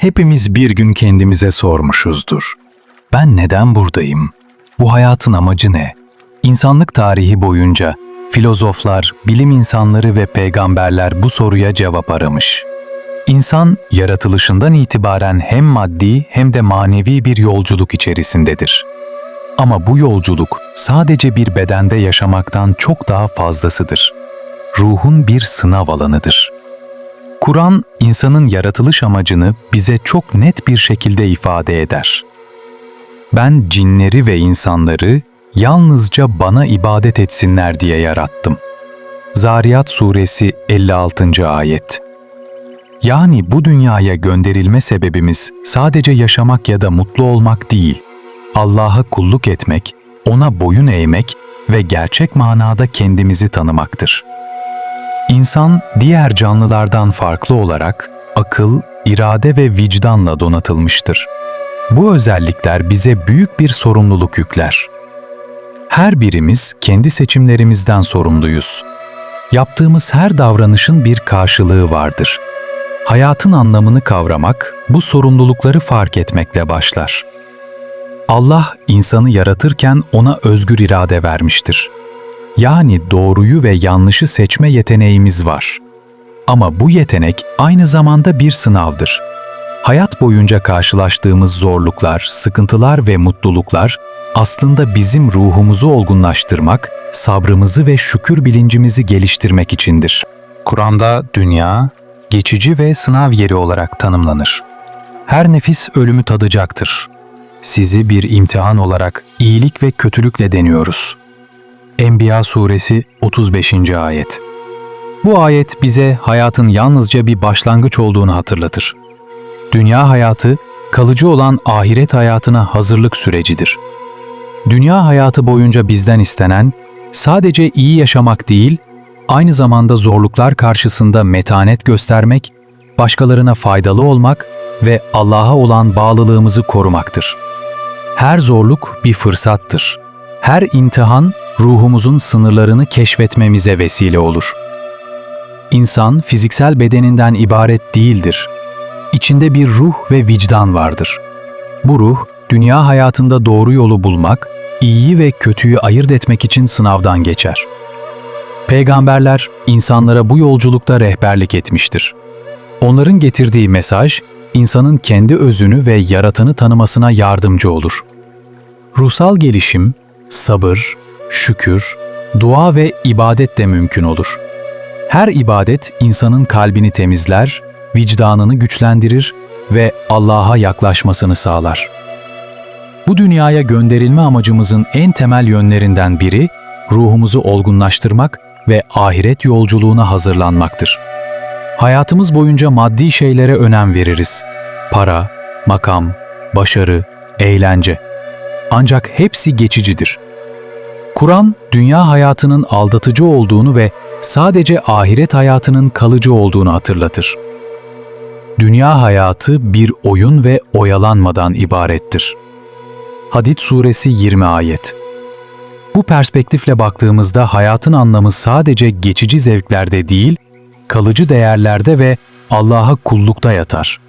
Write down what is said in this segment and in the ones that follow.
Hepimiz bir gün kendimize sormuşuzdur. Ben neden buradayım? Bu hayatın amacı ne? İnsanlık tarihi boyunca filozoflar, bilim insanları ve peygamberler bu soruya cevap aramış. İnsan yaratılışından itibaren hem maddi hem de manevi bir yolculuk içerisindedir. Ama bu yolculuk sadece bir bedende yaşamaktan çok daha fazlasıdır. Ruhun bir sınav alanıdır. Kur'an, insanın yaratılış amacını bize çok net bir şekilde ifade eder. Ben cinleri ve insanları yalnızca bana ibadet etsinler diye yarattım. Zariyat Suresi 56. Ayet Yani bu dünyaya gönderilme sebebimiz sadece yaşamak ya da mutlu olmak değil, Allah'a kulluk etmek, ona boyun eğmek ve gerçek manada kendimizi tanımaktır. İnsan diğer canlılardan farklı olarak akıl, irade ve vicdanla donatılmıştır. Bu özellikler bize büyük bir sorumluluk yükler. Her birimiz kendi seçimlerimizden sorumluyuz. Yaptığımız her davranışın bir karşılığı vardır. Hayatın anlamını kavramak bu sorumlulukları fark etmekle başlar. Allah insanı yaratırken ona özgür irade vermiştir. Yani doğruyu ve yanlışı seçme yeteneğimiz var. Ama bu yetenek aynı zamanda bir sınavdır. Hayat boyunca karşılaştığımız zorluklar, sıkıntılar ve mutluluklar aslında bizim ruhumuzu olgunlaştırmak, sabrımızı ve şükür bilincimizi geliştirmek içindir. Kur'an'da dünya, geçici ve sınav yeri olarak tanımlanır. Her nefis ölümü tadacaktır. Sizi bir imtihan olarak iyilik ve kötülükle deniyoruz. Enbiya suresi 35. ayet. Bu ayet bize hayatın yalnızca bir başlangıç olduğunu hatırlatır. Dünya hayatı kalıcı olan ahiret hayatına hazırlık sürecidir. Dünya hayatı boyunca bizden istenen sadece iyi yaşamak değil, aynı zamanda zorluklar karşısında metanet göstermek, başkalarına faydalı olmak ve Allah'a olan bağlılığımızı korumaktır. Her zorluk bir fırsattır. Her imtihan ruhumuzun sınırlarını keşfetmemize vesile olur. İnsan fiziksel bedeninden ibaret değildir. İçinde bir ruh ve vicdan vardır. Bu ruh, dünya hayatında doğru yolu bulmak, iyiyi ve kötüyü ayırt etmek için sınavdan geçer. Peygamberler insanlara bu yolculukta rehberlik etmiştir. Onların getirdiği mesaj, insanın kendi özünü ve yaratanı tanımasına yardımcı olur. Ruhsal gelişim, sabır, şükür, dua ve ibadet de mümkün olur. Her ibadet insanın kalbini temizler, vicdanını güçlendirir ve Allah'a yaklaşmasını sağlar. Bu dünyaya gönderilme amacımızın en temel yönlerinden biri ruhumuzu olgunlaştırmak ve ahiret yolculuğuna hazırlanmaktır. Hayatımız boyunca maddi şeylere önem veririz. Para, makam, başarı, eğlence. Ancak hepsi geçicidir. Kur'an, dünya hayatının aldatıcı olduğunu ve sadece ahiret hayatının kalıcı olduğunu hatırlatır. Dünya hayatı bir oyun ve oyalanmadan ibarettir. Hadid suresi 20 ayet. Bu perspektifle baktığımızda hayatın anlamı sadece geçici zevklerde değil, kalıcı değerlerde ve Allah'a kullukta yatar.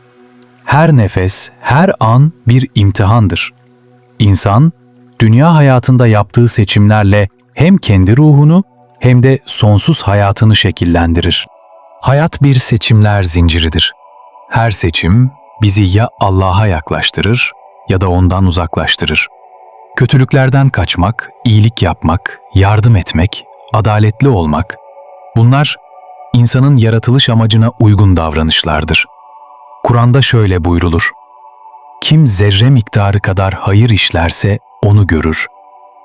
Her nefes, her an bir imtihandır. İnsan, dünya hayatında yaptığı seçimlerle hem kendi ruhunu hem de sonsuz hayatını şekillendirir. Hayat bir seçimler zinciridir. Her seçim bizi ya Allah'a yaklaştırır ya da ondan uzaklaştırır. Kötülüklerden kaçmak, iyilik yapmak, yardım etmek, adaletli olmak, bunlar insanın yaratılış amacına uygun davranışlardır. Kur'an'da şöyle buyrulur. Kim zerre miktarı kadar hayır işlerse onu görür.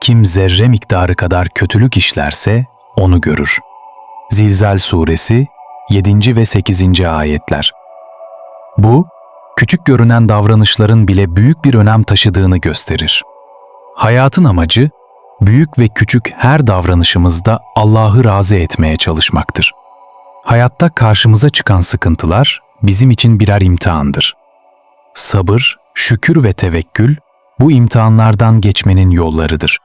Kim zerre miktarı kadar kötülük işlerse onu görür. Zilzal Suresi 7. ve 8. ayetler. Bu, küçük görünen davranışların bile büyük bir önem taşıdığını gösterir. Hayatın amacı, büyük ve küçük her davranışımızda Allah'ı razı etmeye çalışmaktır. Hayatta karşımıza çıkan sıkıntılar bizim için birer imtihandır. Sabır, şükür ve tevekkül bu imtihanlardan geçmenin yollarıdır.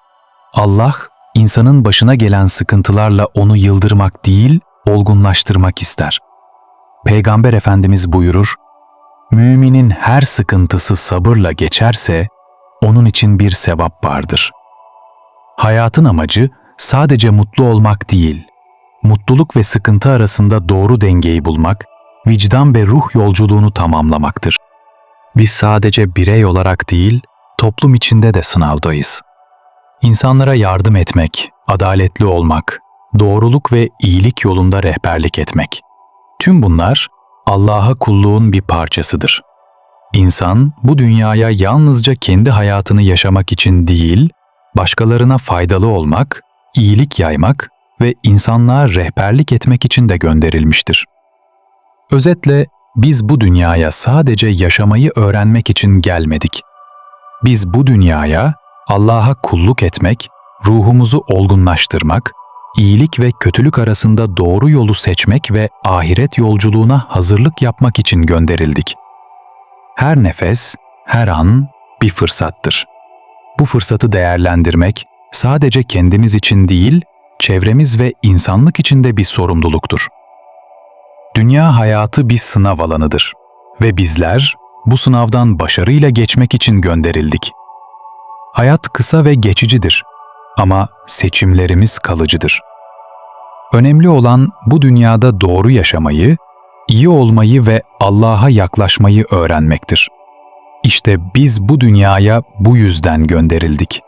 Allah, insanın başına gelen sıkıntılarla onu yıldırmak değil, olgunlaştırmak ister. Peygamber Efendimiz buyurur, Müminin her sıkıntısı sabırla geçerse, onun için bir sevap vardır. Hayatın amacı sadece mutlu olmak değil, mutluluk ve sıkıntı arasında doğru dengeyi bulmak, vicdan ve ruh yolculuğunu tamamlamaktır. Biz sadece birey olarak değil, toplum içinde de sınavdayız. İnsanlara yardım etmek, adaletli olmak, doğruluk ve iyilik yolunda rehberlik etmek. Tüm bunlar Allah'a kulluğun bir parçasıdır. İnsan bu dünyaya yalnızca kendi hayatını yaşamak için değil, başkalarına faydalı olmak, iyilik yaymak ve insanlığa rehberlik etmek için de gönderilmiştir. Özetle biz bu dünyaya sadece yaşamayı öğrenmek için gelmedik. Biz bu dünyaya Allah'a kulluk etmek, ruhumuzu olgunlaştırmak, iyilik ve kötülük arasında doğru yolu seçmek ve ahiret yolculuğuna hazırlık yapmak için gönderildik. Her nefes, her an bir fırsattır. Bu fırsatı değerlendirmek sadece kendimiz için değil, çevremiz ve insanlık için de bir sorumluluktur. Dünya hayatı bir sınav alanıdır ve bizler bu sınavdan başarıyla geçmek için gönderildik. Hayat kısa ve geçicidir ama seçimlerimiz kalıcıdır. Önemli olan bu dünyada doğru yaşamayı, iyi olmayı ve Allah'a yaklaşmayı öğrenmektir. İşte biz bu dünyaya bu yüzden gönderildik.